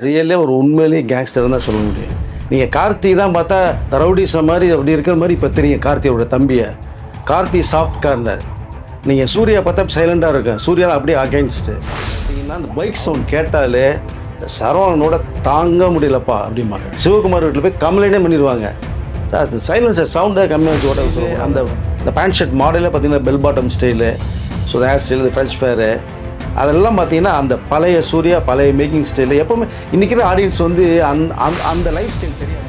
ரியல்லே ஒரு உண்மையிலேயே கேங்ஸ்டர் தான் சொல்ல முடியும். நீங்கள் கார்த்தி தான் பார்த்தா ரவுடிஸ மாதிரி அப்படி இருக்கிற மாதிரி இப்போ தெரியும் கார்த்தியோட தம்பியை. கார்த்தி சாஃப்ட் கார்னர் நீங்கள் சூர்யா பார்த்தா சைலண்டாக இருக்கும். சூர்யா அப்படியே அகேன்ஸ்ட்டு பார்த்தீங்கன்னா அந்த பைக் சவுண்ட் கேட்டாலே சரவணனோட தாங்க முடியலப்பா அப்படிம்பாங்க. சிவகுமார் வீட்டில் போய் கம்ப்ளைண்டே பண்ணிடுவாங்க. சார் அந்த சைலன்சர் சவுண்டாக கம்மியாக வச்சு ஓட்ட அந்த இந்த பேண்ட் ஷர்ட் மாடலே பார்த்தீங்கன்னா bell bottom style so hair style French fair அதெல்லாம் பார்த்தீங்கன்னா அந்த பழைய சூர்யா பழைய மேக்கிங் ஸ்டைலு எப்போவுமே இன்றைக்கி ஆடியன்ஸ் வந்து அந்த அந்த- அந்த லைஃப் ஸ்டைல் தெரியாது.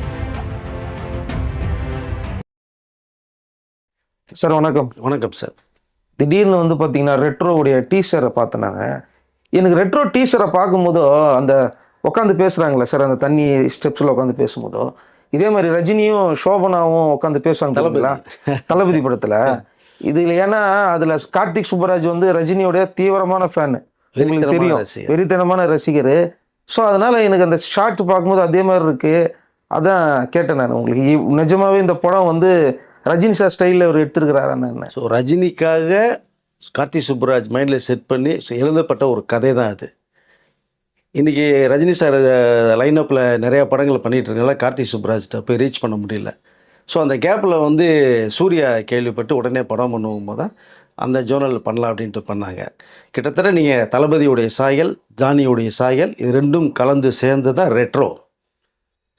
சார் வணக்கம். வணக்கம் சார் திடீர்னு வந்து பார்த்தீங்கன்னா ரெட்ரோவுடைய டீசரை பார்த்தேன் நான் எனக்கு ரெட்ரோ டீசரை பார்க்கும்போதோ அந்த உட்காந்து பேசுகிறாங்களே சார் அந்த தண்ணி ஸ்டெப்ஸில் உட்காந்து பேசும்போதோ. இதே மாதிரி ரஜினியும் சோபனாவும் உட்காந்து பேசுவாங்க தளபதிங்களா தளபதி படத்தில். இதில் ஏன்னா அதில் கார்த்திக் சுப்பராஜ் வந்து ரஜினியோடைய தீவிரமான ஃபேன் உங்களுக்கு தெரியும். வெறித்தனமான ரசிகர். ஸோ அதனால் எனக்கு அந்த ஷார்ட் பார்க்கும்போது அதே மாதிரி இருக்குது அதான் கேட்டேன் நான் உங்களுக்கு. நிஜமாவே இந்த படம் வந்து ரஜினி சார் ஸ்டைலில் அவர் எடுத்திருக்கிறாரான்னு என்ன ஸோ ரஜினிக்காக கார்த்தி சுப்புராஜ் மைண்டில் செட் பண்ணி எழுதப்பட்ட ஒரு கதை தான் அது. இன்றைக்கி ரஜினி சார் லைனப்பில் நிறையா படங்கள் பண்ணிட்டு இருக்கனால கார்த்தி சுப்புராஜ்கிட்ட போய் ரீச் பண்ண முடியல. ஸோ அந்த கேப்பில் வந்து சூர்யா கேள்விப்பட்டு உடனே படம் பண்ணுவோம் போது தான் அந்த ஜோனல் பண்ணலாம் அப்படின்ட்டு பண்ணாங்க. கிட்டத்தட்ட நீங்கள் தளபதியுடைய சாயல் ஜானியுடைய சாயல் இது ரெண்டும் கலந்து சேர்ந்து தான் ரெட்ரோ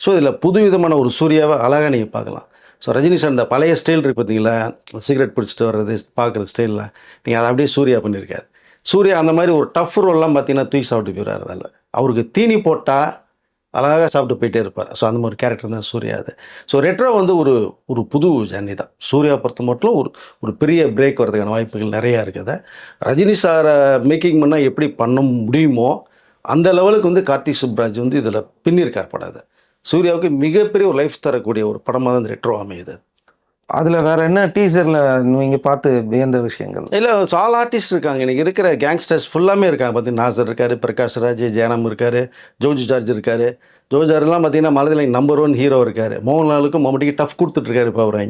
ஸோ இதில் புது விதமான ஒரு சூர்யாவை அழகாக நீங்கள் பார்க்கலாம். ஸோ ரஜினி சார் இந்த பழைய ஸ்டைல் இருக்கு பார்த்தீங்களா சிகரெட் பிடிச்சிட்டு வர்றது பார்க்குற ஸ்டைலில் நீங்கள் அதை அப்படியே சூர்யா பண்ணியிருக்காரு. சூர்யா அந்த மாதிரி ஒரு டஃப் ரோல்லாம் பார்த்தீங்கன்னா தூக்கி சாப்பிட்டு போயிடுறாரு அதில். அவருக்கு தீனி போட்டால் அழகாக சாப்பிட்டு போயிட்டே இருப்பார். ஸோ அந்த மாதிரி கேரக்டர் தான் சூர்யா அது. ஸோ ரெட்ரோ வந்து ஒரு ஒரு புது ஜர்னி தான். சூர்யா பொறுத்த மட்டும் ஒரு ஒரு பெரிய பிரேக் வர்றதுக்கான வாய்ப்புகள் நிறையா இருக்குது ரஜினி சாரை மேக்கிங் பண்ணால் எப்படி பண்ண முடியுமோ அந்த லெவலுக்கு வந்து கார்த்தி சுப்ராஜ் வந்து இதில் பின்னிருக்கார் படம் அது. சூர்யாவுக்கு மிகப்பெரிய ஒரு லைஃப் தரக்கூடிய ஒரு படமாக தான் இந்த ரெட்ரோ அமையுது அதில் வேற என்ன டீசரில் நீங்கள் பார்த்து வியந்த விஷயங்கள்? இல்லை ஆல் ஆர்டிஸ்ட் இருக்காங்க. இன்றைக்கி இருக்கிற கேங்ஸ்டர்ஸ் ஃபுல்லாமே இருக்காங்க. பார்த்தீங்கன்னா நாசர் இருக்கார் பிரகாஷ் ராஜ் ஜெயராம் இருக்கார் ஜோஜி ஜார்ஜ் இருக்கார். ஜோஜி ஜார்ஜ்லாம் பார்த்தீங்கன்னா மலதில் நம்பர் ஒன் ஹீரோ இருக்கார். மோகன்லாலுக்கும் மம்முட்டிக்கு டஃப் கொடுத்துட்ருக்காரு இப்போ அவர்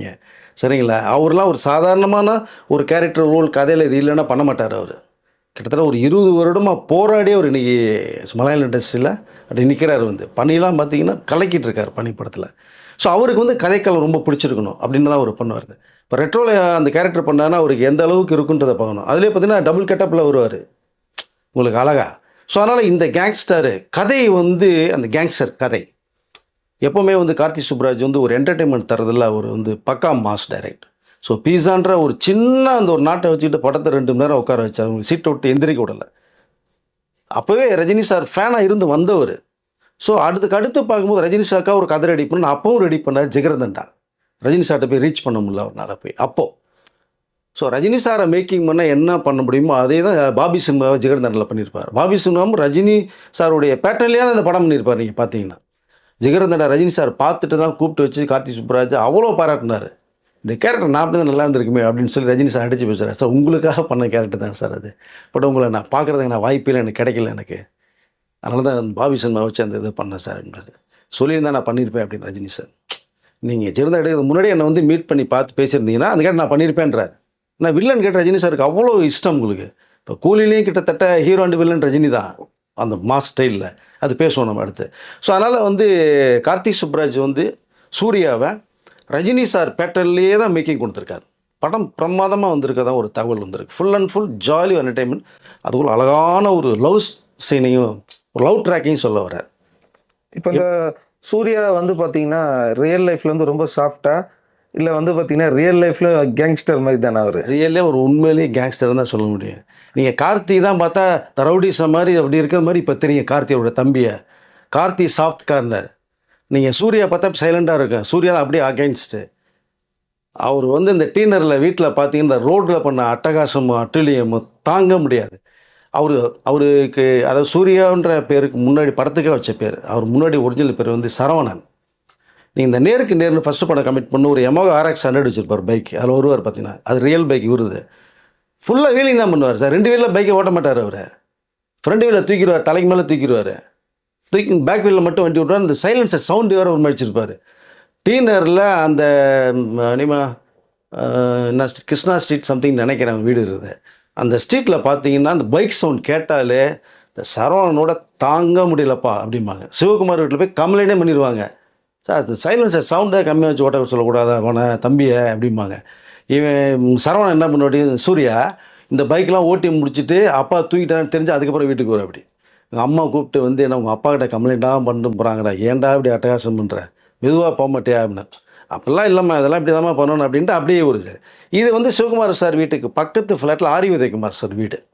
சரிங்களா? அவர்லாம் ஒரு சாதாரணமான ஒரு கேரக்டர் ரோல் கதையில் இது இல்லைன்னா பண்ண மாட்டார் அவர். கிட்டத்தட்ட ஒரு இருபது வருடமாக போராடி அவர் இன்றைக்கி மலையாள இண்டஸ்ட்ரியில் அப்படி நிற்கிறார் வந்து. பணியெல்லாம் பார்த்தீங்கன்னா கலக்கிட்டு இருக்கார் பனி படத்தில். ஸோ அவருக்கு வந்து கதைக்களம் ரொம்ப பிடிச்சிருக்கணும் அப்படின்னு தான் அவர் பண்ணுவார். இப்போ ரெட்ரோவில் அந்த கேரக்டர் பண்ணாருன்னா அவருக்கு எந்த அளவுக்கு இருக்குன்றதை பார்க்கணும். அதுலேயே பார்த்தீங்கன்னா டபுள் கெட்டப்பில் வருவார். உங்களுக்கு அழகா. ஸோ அதனால் இந்த கேங்ஸ்டரு கதை வந்து அந்த கேங்ஸ்டர் கதை எப்போவுமே வந்து கார்த்தி சுப்ராஜ் வந்து ஒரு என்டர்டெயின்மெண்ட் தரதில்ல அவர் வந்து பக்கா மாஸ் டைரக்ட் ஸோ பீஸான்ற ஒரு சின்ன அந்த ஒரு நாட்டை வச்சுக்கிட்டு படத்தை ரெண்டு மணி நேரம் உட்கார வச்சார். அவங்க சீட்டை விட்டு எந்திரிக்க விடலை. அப்போவே ரஜினி சார் ஃபேனாக இருந்து வந்தவர். ஸோ அடுத்துக்கு அடுத்து பார்க்கும்போது ரஜினி சாக்கா ஒரு கதை ரெடி பண்ண அப்பவும் ரெடி பண்ணார் ஜெகரதண்டா ரஜினி சார்கிட்ட போய் ரீச் பண்ண முடியல அவரால் போய். அப்போது ஸோ ரஜினி சாரை மேக்கிங் பண்ணால் என்ன பண்ண முடியுமோ அதே தான் பாபி சினிமாவை ஜிகர்தண்டில் பண்ணியிருப்பார் பாபி சினிமாவும் ரஜினி சாருடைய பேட்டர்லேயே தான் படம் பண்ணியிருப்பார் நீங்கள் பார்த்தீங்கன்னா. ஜிகர்தண்டா ரஜினி சார் பார்த்துட்டு தான் கூப்பிட்டு வச்சு கார்த்தி சுப்ராஜ் அவ்வளோ பாராட்டினார். இந்த கேரக்டர் நான் தான் நல்லா இருந்திருக்குமே அப்படின்னு சொல்லி ரஜினி சார் அடிச்சு பேசுகிறார் சார் உங்களுக்காக பண்ண கேரக்டர் தான் சார் அது. பட் உங்களை நான் பார்க்குறதுக்கு நான் வாய்ப்பில்லை எனக்கு கிடைக்கல எனக்கு. அதனால தான் பாபி சினிமா வச்சு அந்த இதை பண்ணேன் சார் அப்படின்றாரு சொல்லியிருந்தா நான் பண்ணியிருப்பேன் அப்படின்னு ரஜினி சார். நீங்கள் சிறந்த எடுக்கிறது முன்னாடி என்னை வந்து மீட் பண்ணி பார்த்து பேசியிருந்தீங்கன்னா அந்த கேட்டு நான் பண்ணியிருப்பேன்றார். நான் வில்லன் கேட்ட ரஜினி சாருக்கு அவ்வளோ இஷ்டம் உங்களுக்கு. இப்போ கூலிலையும் கிட்டத்தட்ட ஹீரோ அண்ட் வில்லன் ரஜினி தான். அந்த மாஸ் ஸ்டைலில் அது பேசுவோம் நம்ம அடுத்து. ஸோ அதனால் வந்து கார்த்திக் சுப்ராஜ் வந்து சூர்யாவை ரஜினி சார் பேட்டர்ன்லேயே தான் மேக்கிங் கொடுத்துருக்காரு. படம் பிரமாதமாக வந்திருக்கதான் ஒரு தகவல் வந்திருக்கு. Full and full jolly entertainment அதுக்குள்ள அழகான ஒரு லவ் சீனையும் லவ் ட்ராக்கையும் சொல்ல வர்றார் இப்போ இந்த சூர்யா வந்து பார்த்தீங்கன்னா ரியல் லைஃப்ல வந்து ரொம்ப சாஃப்டா இல்லை வந்து பார்த்தீங்கன்னா ரியல் லைஃப்ல கேங்ஸ்டர் மாதிரி தானே அவர்? ரியல்லே ஒரு உண்மையிலேயே கேங்ஸ்டர் தான் சொல்ல முடியும். நீங்கள் கார்த்தி தான் பார்த்தா ரவுடிஸ மாதிரி அப்படி இருக்கிற மாதிரி இப்போ தெரியும் கார்த்தியோட தம்பியை. கார்த்தி சாஃப்ட் கார்னர் நீங்கள் சூர்யா பார்த்தா சைலண்டாக இருக்கும். சூர்யா தான் அப்படியே அகைன்ஸ்ட்டு அவர் வந்து இந்த டீனரில் வீட்டில் பார்த்தீங்கன்னா ரோட்டில் பண்ண அட்டகாசமும் அட்டுழியமும் தாங்க முடியாது. அவர் அவருக்கு அதாவது சூர்யான்ற பேருக்கு முன்னாடி படத்துக்கே வச்ச பேர். அவர் முன்னாடி ஒரிஜினல் பேர் வந்து சரவணன். நீங்கள் இந்த நேருக்கு நேர்னு ஃபஸ்ட்டு படம் கமிட் பண்ண ஒரு எமோக ஆர்எக்ஸ் ஹண்ட்ரட் வச்சுருப்பார் பைக் அதில் வருவார் பார்த்தீங்கன்னா அது ரியல் பைக் வருது ஃபுல்லாக வீலிங் தான் பண்ணுவார் சார் ரெண்டு வீலில் பைக்கை ஓட்ட மாட்டார் அவர். ஃப்ரண்ட் வீலில் தூக்கிடுவார் தலைக்கு மேலே தூக்கிடுவார். தூக்கி பேக் வீலில் மட்டும் வண்டி விட்டுவார் அந்த சைலன்சர் சவுண்டு வேறு ஒரு வச்சிருப்பார். டீனரில் அந்த அனிமா கிருஷ்ணா ஸ்ட்ரீட் சம்திங் நினைக்கிறேன் வீடு இருக்குது. அந்த ஸ்ட்ரீட்டில் பார்த்தீங்கன்னா அந்த பைக் சவுண்ட் கேட்டாலே இந்த சரவணனோட தாங்க முடியலப்பா அப்படிம்பாங்க. சிவகுமார் வீட்டில் போய் கம்ப்ளைண்டே பண்ணிடுவாங்க சார் இந்த சைலன்சர் சவுண்டே கம்மியாக வச்சு ஓட்ட சொல்லக்கூடாது? அவனை தம்பியை அப்படிம்பாங்க. இவன் சரவணன் என்ன பண்ணுவாடி? சூர்யா இந்த பைக்கெலாம் ஓட்டி முடிச்சுட்டு அப்பா தூக்கிட்டான்னு தெரிஞ்சு அதுக்கப்புறம் வீட்டுக்கு வரும் அப்படி. எங்கள் அம்மா கூப்பிட்டு வந்து என்ன உங்கள் அப்பா கிட்ட கம்ப்ளைண்ட்டாக பண்ணிட்டு போகிறாங்கடா ஏன்டா இப்படி அட்டகாசம் பண்ணுற மெதுவாக போக மாட்டியா அப்படின்னு அப்படிலாம் இல்லைம்மா இதெல்லாம் இப்படி தான் பண்ணணும் அப்படின்ட்டு அப்படியே ஒரு இது. வந்து சிவகுமார் சார் வீட்டுக்கு பக்கத்து ஃப்ளாட்டில் ஆரி உதயகுமார் சார் வீடு.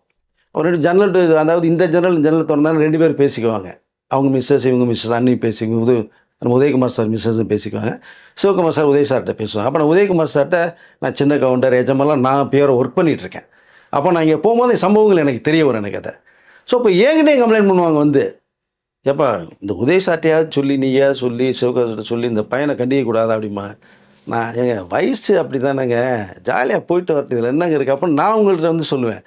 ஒரு ரெண்டு ஜன்னல் டு- அதாவது இந்த ஜன்னல் ஜன்னல் திறந்தாலும் ரெண்டு பேர் பேசிக்குவாங்க. அவங்க மிஸ்ஸஸ் இவங்க மிஸ்ஸஸ் அண்ணி பேசிக்குவாங்க உதய நம்ம உதயகுமார் சார் மிஸ்ஸஸும் பேசிக்குவாங்க. சிவகுமார் சார் உதய சார்கிட்ட பேசுவாங்க. அப்போ நான் உதயகுமார் சார்கிட்ட நான் சின்ன கவுண்டர் எஜமெல்லாம் நான் பேரை ஒர்க் பண்ணிகிட்ருக்கேன் இருக்கேன் அப்போ நான் இங்கே போகும்போது இந்த சம்பவங்கள் எனக்கு தெரிய வரும் எனக்கு அதை. ஸோ இப்போ ஏங்கிட்டே கம்ப்ளைண்ட் பண்ணுவாங்க வந்து ஏப்பா இந்த உதய சாட்டையாவது சொல்லி நீயா சொல்லி சிவகாசிட்ட சொல்லி இந்த பையனை கண்டிக்க கூடாது அப்படிமா? நான் ஏங்க வயசு அப்படி தானேங்க ஜாலியாக போயிட்டு வரது இதில் என்னங்க இருக்குது அப்போ நான் உங்கள்கிட்ட வந்து சொல்லுவேன்.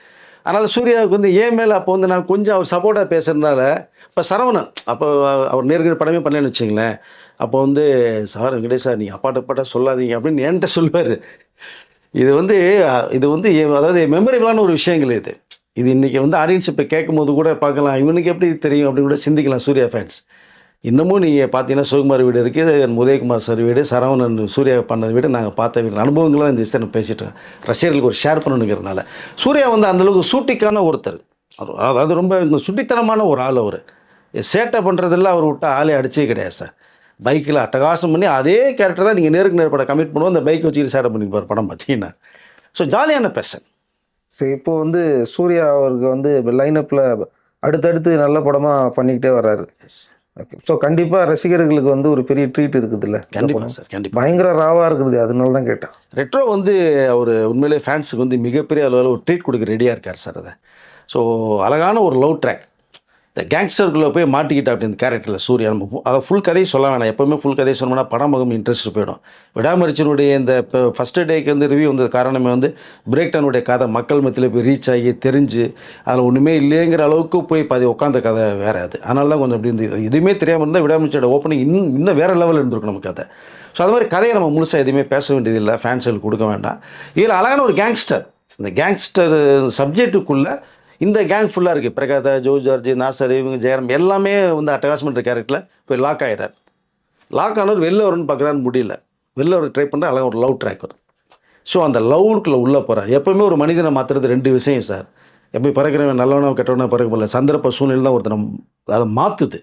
அதனால் சூர்யாவுக்கு வந்து ஏன் மேலே அப்போ வந்து நான் கொஞ்சம் அவர் சப்போர்ட்டாக பேசுகிறதுனால இப்போ சரவணன் அப்போ அவர் நேருக்கு படமே பண்ணலன்னு வச்சுங்களேன் அப்போ வந்து சார் கிடையாது சார் நீங்கள் அப்பாட்ட அப்பாட்ட சொல்லாதீங்க அப்படின்னு என்கிட்ட சொல்லுவார். இது வந்து இது வந்து அதாவது மெமரபிளான ஒரு விஷயங்கள் இது. இது இன்றைக்கி வந்து ஆடியன்ஸ் இப்போ கேட்கும் போது கூட பார்க்கலாம். இவனுக்கு எப்படி தெரியும் அப்படின்னு கூட சிந்திக்கலாம் சூர்யா ஃபேன்ஸ் இன்னமும் நீங்கள் பார்த்தீங்கன்னா சிவகுமார் வீடு இருக்குது உதயகுமார் சார் வீடு சரவணன் சூர்யா பண்ணது வீடு நாங்கள் பார்த்த வீடு. அனுபவங்களாக இந்த விஷயத்தை நான் பேசிட்டு ரசிகர்களுக்கு ஒரு ஷேர் பண்ணணுங்கிறதுனால. சூர்யா வந்து அந்தளவுக்கு சூட்டிக்கான ஒருத்தர். அதாவது ரொம்ப இந்த சுட்டித்தனமான ஒரு ஆள் அவர். சேட்டை பண்ணுறதெல்லாம் அவர் விட்டால் ஆளே அடிச்சே கிடையாது சார். பைக்கில் அட்டகாசம் பண்ணி அதே கேரக்டர் தான் நீங்கள் நேருக்கு நேர் படம் கமிட் பண்ணுவோம். அந்த பைக் வச்சுக்கிட்டு சேட்டை பண்ணிப்பார் படம் பார்த்தீங்கன்னா. ஸோ ஜாலியான பெர்சன் சரி இப்போ வந்து சூர்யா அவருக்கு வந்து லைனப்பில் அடுத்தடுத்து நல்ல படமாக பண்ணிக்கிட்டே வர்றாரு. ஓகே ஸோ கண்டிப்பாக ரசிகர்களுக்கு வந்து ஒரு பெரிய ட்ரீட் இருக்குதுல்ல கண்டிப்பாக சார் கண்டிப்பாக பயங்கர ராவாக இருக்குது அதனால தான் கேட்டேன். ரெட்ரோ வந்து அவர் உண்மையிலே ஃபேன்ஸுக்கு வந்து மிகப்பெரிய அளவில் ஒரு ட்ரீட் கொடுக்க ரெடியாக இருக்கார் சார் அதை. ஸோ அழகான ஒரு லவ் ட்ராக் இந்த கேங்ஸ்டருக்குள்ளே போய் மாட்டிக்கிட்டா அப்படி இந்த கேரக்டரில் சூர்யா நம்ம அதை ஃபுல் கதையை சொல்ல வேணாம். எப்போவுமே ஃபுல் கதையை சொன்னோம்னா படம் மகம் இன்ட்ரெஸ்ட் போயிடும். விடாமரிச்சனுடைய இந்த இப்போ ஃபஸ்ட்டு டேக்கு வந்து ரிவ்யூ வந்தது காரணமே வந்து பிரேக்டனுடைய கதை மக்கள் மத்தியில் போய் ரீச் ஆகி தெரிஞ்சு அதில் ஒன்றுமே இல்லைங்கிற அளவுக்கு போய் பாதி உட்காந்த கதை வேறு அது. அதனால தான் கொஞ்சம் அப்படி இருந்தது. எதுவுமே தெரியாமல் இருந்தால் விடாமரிச்சோட ஓப்பனிங் இன்னும் இன்னும் வேறு லெவலில் இருந்திருக்கும் நமக்கு கதை. ஸோ அது மாதிரி கதையை நம்ம முழுசாக எதுவுமே பேச வேண்டியதில்லை. ஃபேன்ஸுக்கு கொடுக்க வேண்டாம். இதில் அழகான ஒரு கேங்ஸ்டர் இந்த கேங்ஸ்டர் சப்ஜெக்ட்டுக்குள்ளே இந்த கேங் ஃபுல்லாக இருக்குது பிரகாதா ஜோ ஜார்ஜ் நாசர் இவங்க ஜெயராம் எல்லாமே வந்து அட்டகாசமெண்ட் கேரக்டரில் போய் லாக் ஆகிறார் லாக் ஆனவர் வெளில வரும்னு பார்க்குறான்னு முடியல. வெளில வர ட்ரை பண்ணுற அழகாக ஒரு லவ் ட்ராக் வரும். ஸோ அந்த லவ்க்குள்ளே உள்ளே போகிறார் எப்போவுமே ஒரு மனிதனை மாற்றுறது ரெண்டு விஷயம் சார் எப்படி பிறக்கிறவன் நல்லவனோ கெட்டவனோ பிறக்க முடியல சந்தர்ப்ப சூழ்நிலை தான் ஒருத்தனை அதை மாற்றுது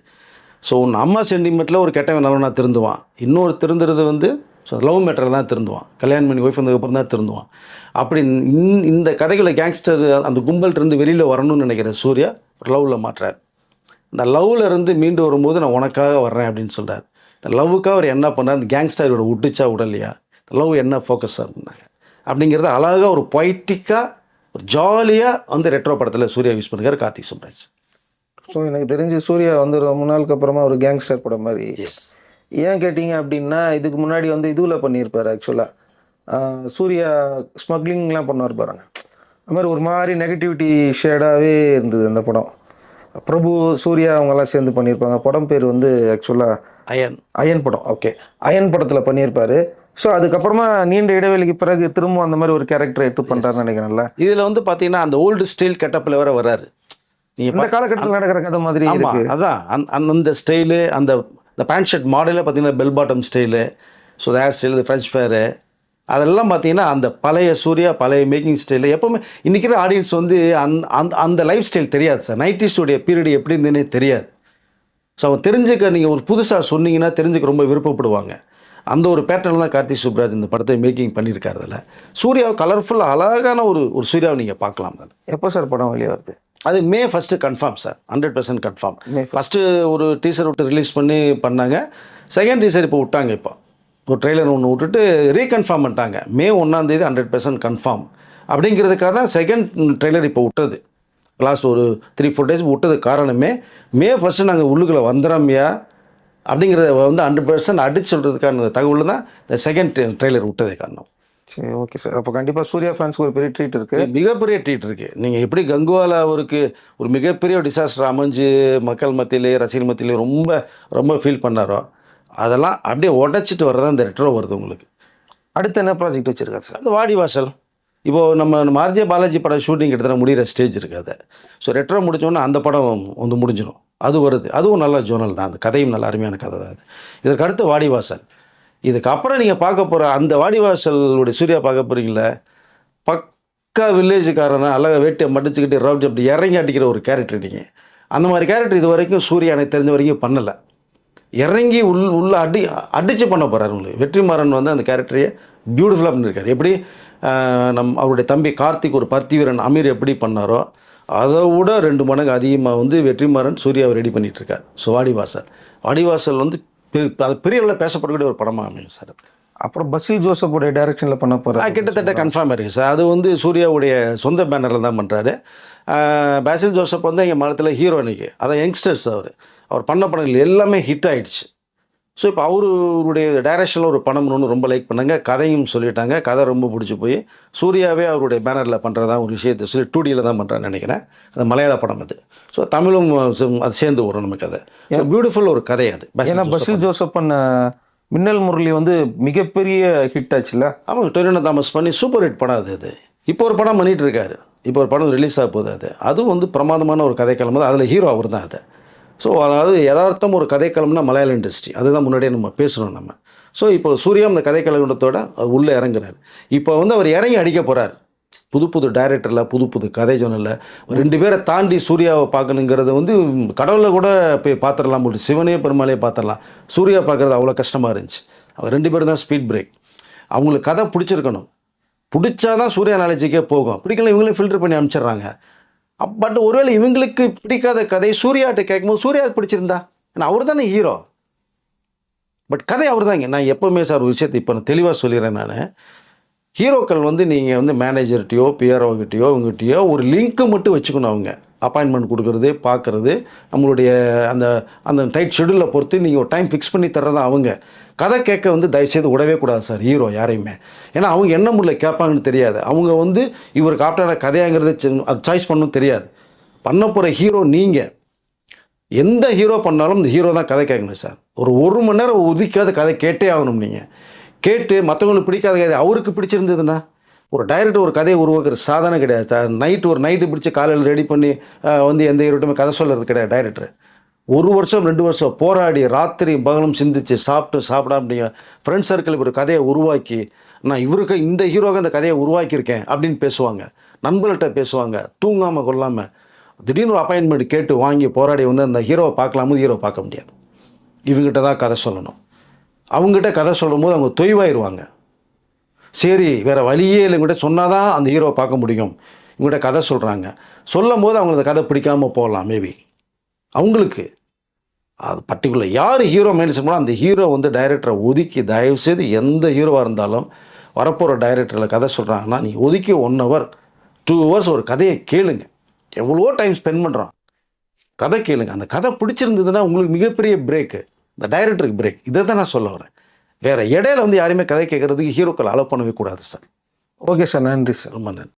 ஸோ உன் அம்மா சென்டிமெண்ட்டில் ஒரு கெட்டவன் நல்லவனாக திருந்துவான். இன்னொரு திருந்துறது வந்து ஸோ லவ் மேட்டரில் தான் திருந்துவான். கல்யாணம் பண்ணி ஒய்ஃப் வந்ததுக்கப்புறம் தான் திருந்துவான். அப்படி இந்த- இந்த கதைகளை கேங்ஸ்டர் அந்த கும்பல்கிட்ட இருந்து வெளியில் வரணும்னு நினைக்கிற சூர்யா லவ்வில் மாட்டுறார். இந்த லவ்வில் இருந்து மீண்டு வரும்போது நான் உனக்காக வர்றேன் அப்படின்னு சொல்கிறார் இந்த லவ்வுக்காக அவர் என்ன பண்ணார்? இந்த கேங்ஸ்டரோட விட்டுச்சா விடலையா லவ் என்ன ஃபோக்கஸ் பண்ணாங்க அப்படிங்கிறத அழகாக ஒரு பொய்ட்டிக்காக ஒரு ஜாலியாக வந்து ரெட்ரோ படத்தில் சூர்யா யூஸ் பண்ணிருக்காரு கார்த்திக் சுப்ராஜ் ஸோ எனக்கு தெரிஞ்சு சூர்யா வந்து ரொம்ப நாளுக்கு அப்புறமா ஒரு கேங்ஸ்டர் படம் மாதிரி ஏன் கேட்டிங்க அப்படின்னா இதுக்கு முன்னாடி வந்து இதுவில் பண்ணியிருப்பார் ஆக்சுவலாக சூர்யா ஸ்மக்லிங்லாம் பண்ணுவார் பாருங்க. அது மாதிரி ஒரு மாதிரி நெகட்டிவிட்டி ஷேடாகவே இருந்தது அந்த படம். பிரபு சூர்யா அவங்கெல்லாம் சேர்ந்து பண்ணியிருப்பாங்க. படம் பேர் வந்து ஆக்சுவலாக அயன். அயன் படம். ஓகே அயன் படத்தில் பண்ணியிருப்பாரு. ஸோ அதுக்கப்புறமா நீண்ட இடைவெளிக்கு பிறகு திரும்ப அந்த மாதிரி ஒரு கேரக்டர் எடுத்து பண்ணுறாருன்னு நினைக்கிறேன்ல. இதில் வந்து பார்த்தீங்கன்னா அந்த ஓல்டு ஸ்டைல் கெட்டப்பில் வேற வராரு இந்த காலகட்டத்தில் நடக்கிற கதை மாதிரி இருக்கு. அதான். அந்த ஸ்டைலு அந்த இந்த பேண்ட் ஷர்ட் மாடலே பார்த்தீங்கன்னா bell bottom style so hair style இந்த ஃப்ரெஞ்ச் ஃபேரு அதெல்லாம் பார்த்தீங்கன்னா அந்த பழைய சூர்யா பழைய மேக்கிங் ஸ்டைலு எப்போவுமே இன்றைக்கி ஆடியன்ஸ் வந்து அந்த அந்த அந்த லைஃப் ஸ்டைல் தெரியாது சார் நைன்டிஸ்டுடைய பீரியட் எப்படி இருந்துன்னே தெரியாது. ஸோ அவன் தெரிஞ்சுக்க நீங்கள் ஒரு புதுசாக சொன்னீங்கன்னா தெரிஞ்சுக்க ரொம்ப விருப்பப்படுவாங்க. அந்த ஒரு பேட்டர்ன் தான் கார்த்திக் சுப்ராஜ் இந்த படத்தை மேக்கிங் பண்ணியிருக்காரு அதில். சூர்யாவை கலர்ஃபுல்லாக அழகான ஒரு ஒரு சூர்யாவை நீங்கள் பார்க்கலாம் அதில். எப்போ சார் படம் வெளியே வருது? அது May first confirm sir hundred percent confirm first ஒரு டீசர் விட்டு ரிலீஸ் பண்ணி பண்ணாங்க. செகண்ட் டீசர் இப்போ விட்டாங்க இப்போ. ஒரு ட்ரெய்லர் ஒன்று விட்டுட்டு ரீகன்ஃபார்ம் பண்ணிட்டாங்க. மே ஒன்றாந்தேதி ஹண்ட்ரட் பர்சன்ட் கன்ஃபார்ம் அப்படிங்கிறதுக்காக தான் செகண்ட் ட்ரெய்லர் இப்போ விட்டது. லாஸ்ட் ஒரு த்ரீ ஃபோர் டேஸ் விட்டது காரணமே மே ஃபஸ்ட்டு நாங்கள் உள்ளுக்குள்ளே வந்துடுறோம்யா அப்படிங்கிறத வந்து ஹண்ட்ரட் பர்சன்ட் அடிச்சு சொல்கிறதுக்கான தகவல் தான் இந்த செகண்ட் ட்ரெய்லர் விட்டதே காரணம். சரி ஓகே சார் அப்போ கண்டிப்பாக சூர்யா ஃபேன்ஸ்க்கு ஒரு பெரிய ட்ரீட் இருக்குது மிகப்பெரிய ட்ரீட் இருக்கு. நீங்கள் எப்படி கங்குவால அவருக்கு ஒரு மிகப்பெரிய டிசாஸ்டர் அமைஞ்சு மக்கள் மத்தியிலே ரசிகர் மத்தியிலே ரொம்ப ரொம்ப ஃபீல் பண்ணாரோ அதெல்லாம் அப்படியே உடைச்சிட்டு வர்றதா இந்த ரெட்ரோ வருது உங்களுக்கு. அடுத்து என்ன ப்ராஜெக்ட் வச்சிருக்காரு சார் அந்த வாடி வாசல். இப்போது நம்ம ஆர்ஜே பாலாஜி படம் ஷூட்டிங் கிட்டத்தட்ட முடிகிற ஸ்டேஜ் இருக்காது ஸோ ரெட்ரோ முடிச்சோன்னே அந்த படம் வந்து முடிஞ்சிடும் அது வருது. அதுவும் நல்ல ஜோனல் தான். அந்த கதையும் நல்ல அருமையான கதை தான் அது. இதற்கு அடுத்து வாடிவாசல் இதுக்கப்புறம் நீங்கள் பார்க்க போகிற அந்த வாடிவாசலுடைய சூர்யா பார்க்க போகிறீங்களே பக்கா வில்லேஜுக்காரனை அழகாக வேட்டியை மடிச்சுக்கிட்டு ரவுடி அப்படி இறங்கி அடிக்கிற ஒரு கேரக்டர் நீங்கள் அந்த மாதிரி கேரக்டர் இது வரைக்கும் சூர்யா எனக்கு தெரிஞ்ச வரைக்கும் பண்ணலை. இறங்கி உள் உள்ள அடி அடித்து பண்ண போகிறார் உங்களுக்கு வெற்றிமாறன் வந்து அந்த கேரக்டரையே பியூட்டிஃபுல்லாக பண்ணியிருக்காரு எப்படி நம் அவருடைய தம்பி கார்த்திக் ஒரு பருத்தி வீரன் அமீர் எப்படி பண்ணாரோ அதை விட ரெண்டு மடங்கு அதிகமாக வந்து வெற்றிமாறன் சூர்யாவை ரெடி பண்ணிகிட்ருக்கார் ஸோ வாடிவாசல். வாடிவாசல் வந்து அது பெரிய அளவில் பேசப்படக்கூடிய ஒரு படமாக அமையும் சார் அப்புறம் பசில் ஜோசப்புடைய டைரக்ஷனில் பண்ண ஆ, போகிறார் கிட்டத்தட்ட கன்ஃபார்ம் இருக்குது சார். அது வந்து சூர்யாவுடைய சொந்த பேனரில் தான் பண்ணுறாரு பேசில் ஜோசப் வந்து எங்கள் மலத்தில் ஹீரோ இன்னைக்கு அதான் யங்ஸ்டர்ஸ் அவர். அவர் பண்ண படங்கள் எல்லாமே ஹிட் ஆயிடுச்சு. ஸோ இப்போ அவருடைய டைரக்ஷனில் ஒரு படம் ஒன்று ரொம்ப லைக் பண்ணாங்க. கதையும் சொல்லிட்டாங்க. கதை ரொம்ப பிடிச்சி போய் சூர்யாவே அவருடைய பேனரில் பண்ணுறதா ஒரு விஷயத்தை சொல்லி டூ டியில் தான் பண்ணுறான்னு நினைக்கிறேன். அது மலையாள படம் அது. ஸோ தமிழும் அது சேர்ந்து வரும் நமக்கு அது. பியூட்டிஃபுல் ஒரு கதை அது. ஏன்னா. பசில் ஜோசப் பண்ண மின்னல் முரளி வந்து மிகப்பெரிய ஹிட் ஆச்சுல்ல? ஆமாம் டொரினோ தாமஸ் பண்ணி சூப்பர் ஹிட் படம் அது அது. இப்போ ஒரு படம் பண்ணிட்டு இருக்காரு. இப்போ ஒரு படம் ரிலீஸ் ஆக போகுது அது. அதுவும் வந்து பிரமாதமான ஒரு கதைக்களம். தான் அதில் ஹீரோ அவர் தான் அது. ஸோ அதாவது யதார்த்தம் ஒரு கதைக்களம்னா மலையாள இண்டஸ்ட்ரி அதுதான் முன்னாடியே நம்ம பேசுகிறோம் நம்ம. ஸோ இப்போ சூர்யா அந்த கதைக்களத்தோட உள்ளே இறங்குறாரு. இப்போ வந்து அவர் இறங்கி அடிக்க போகிறார் புது புது டைரக்டரில் புது புது கதை ஜோனில் ரெண்டு பேரை தாண்டி சூர்யாவை பார்க்கணுங்கிறது வந்து கடவுளை கூட போய் பார்த்துடலாம் முடியும் சிவனே பெருமாளையே பார்த்துடலாம். சூர்யா பார்க்குறது அவ்வளோ கஷ்டமாக இருந்துச்சு. அவர் ரெண்டு பேரும் தான் ஸ்பீட் பிரேக் அவங்களுக்கு கதை பிடிச்சிருக்கணும். பிடிச்சாதான் சூர்யா நாலேஜுக்கே போகும். பிடிக்கல இவங்களே ஃபில்டர் பண்ணி அனுப்பிச்சிடுறாங்க. பட் ஒருவேளை இவங்களுக்கு பிடிக்காத கதை சூர்யாட்ட கேட்கும்போது சூர்யாவுக்கு பிடிச்சிருந்தா? ஏன்னா அவர் தானே ஹீரோ பட் கதை அவர் தாங்க நான் எப்போவுமே சார் ஒரு விஷயத்தை இப்போ நான் தெளிவாக சொல்லிடுறேன் நான். ஹீரோக்கள் வந்து நீங்கள் வந்து மேனேஜர்கிட்டையோ பிஆர்ஓகிட்டையோ உங்ககிட்டயோ ஒரு லிங்க்கு மட்டும் வச்சுக்கணும் அவங்க. அப்பாயின்மெண்ட் கொடுக்குறது பார்க்குறது நம்மளுடைய அந்த அந்த டைட் ஷெடியூலில் பொறுத்து நீங்கள் ஒரு டைம் ஃபிக்ஸ் பண்ணி தர்றதா அவங்க. கதை கேட்க வந்து தயவுசெய்து விடவே கூடாது சார் ஹீரோ யாரையுமே. ஏன்னா அவங்க என்ன முறையில் கேட்பாங்கன்னு தெரியாது. அவங்க வந்து இவருக்கு ஆப்டான கதையாங்கிறத சாய்ஸ் பண்ணணும் தெரியாது. பண்ண போகிற ஹீரோ நீங்கள் எந்த ஹீரோ பண்ணாலும் இந்த ஹீரோ தான் கதை கேட்கணும் சார் ஒரு ஒரு மணி நேரம் ஒதுக்காத கதை கேட்டே ஆகணும் நீங்கள் கேட்டு மற்றவங்களுக்கு பிடிக்காத கதை அவருக்கு பிடிச்சிருந்ததுன்னா? ஒரு டைரக்டர் ஒரு கதையை உருவாக்குற சாதனை கிடையாது. சார் நைட் ஒரு நைட்டு பிடிச்சி காலையில் ரெடி பண்ணி வந்து எந்த இருட்டுமே கதை சொல்கிறது கிடையாது டைரக்டர் ஒரு வருஷம் ரெண்டு வருஷம் போராடி ராத்திரி பகலும் சிந்திச்சு சாப்பிட்டு சாப்பிடாம நீங்கள் ஃப்ரெண்ட் சர்க்கிள் ஒரு கதையை உருவாக்கி நான் இவருக்கு இந்த ஹீரோவுக்கு அந்த கதையை உருவாக்கியிருக்கேன் அப்படின்னு பேசுவாங்க. நண்பர்கள்ட்ட பேசுவாங்க. தூங்காமல் கொள்ளாமல் திடீர்னு ஒரு அப்பாயின்மெண்ட் கேட்டு வாங்கி போராடி வந்து அந்த ஹீரோவை பார்க்கலாமோ ஹீரோ பார்க்க முடியாது. இவங்ககிட்ட தான் கதை சொல்லணும். அவங்ககிட்ட கதை சொல்லும் போது அவங்க தொய்வாயிருவாங்க. சரி வேறு வழியே இல்லை. இவங்ககிட்ட சொன்னால் தான் அந்த ஹீரோவை பார்க்க முடியும். இவங்கள்ட்ட கதை சொல்கிறாங்க சொல்லும் போது அவங்களுக்கு அந்த கதை பிடிக்காமல் போகலாம் மேபி அவங்களுக்கு. அது பர்டிகுலர் யார் ஹீரோ மைனஸ் பண்ணால் அந்த ஹீரோ வந்து டைரக்டரை ஒதுக்கி தயவுசெய்து எந்த ஹீரோவாக இருந்தாலும் வரப்போகிற டைரக்டரில் கதை சொல்கிறாங்கன்னா நீ ஒதுக்கி ஒன் ஹவர் டூ ஹவர்ஸ் ஒரு கதையை கேளுங்க. எவ்வளோ டைம் ஸ்பெண்ட் பண்ணுறான் கதை கேளுங்க. அந்த கதை பிடிச்சிருந்ததுன்னா உங்களுக்கு மிகப்பெரிய பிரேக்கு இந்த டைரக்டருக்கு பிரேக் இதை தான் நான் சொல்ல வரேன். வேறு இடையில வந்து யாரையுமே கதை கேட்குறதுக்கு ஹீரோக்கள் அலோவ் பண்ணவே கூடாது சார் ஓகே சார் நன்றி சார் ரொம்ப நன்றி.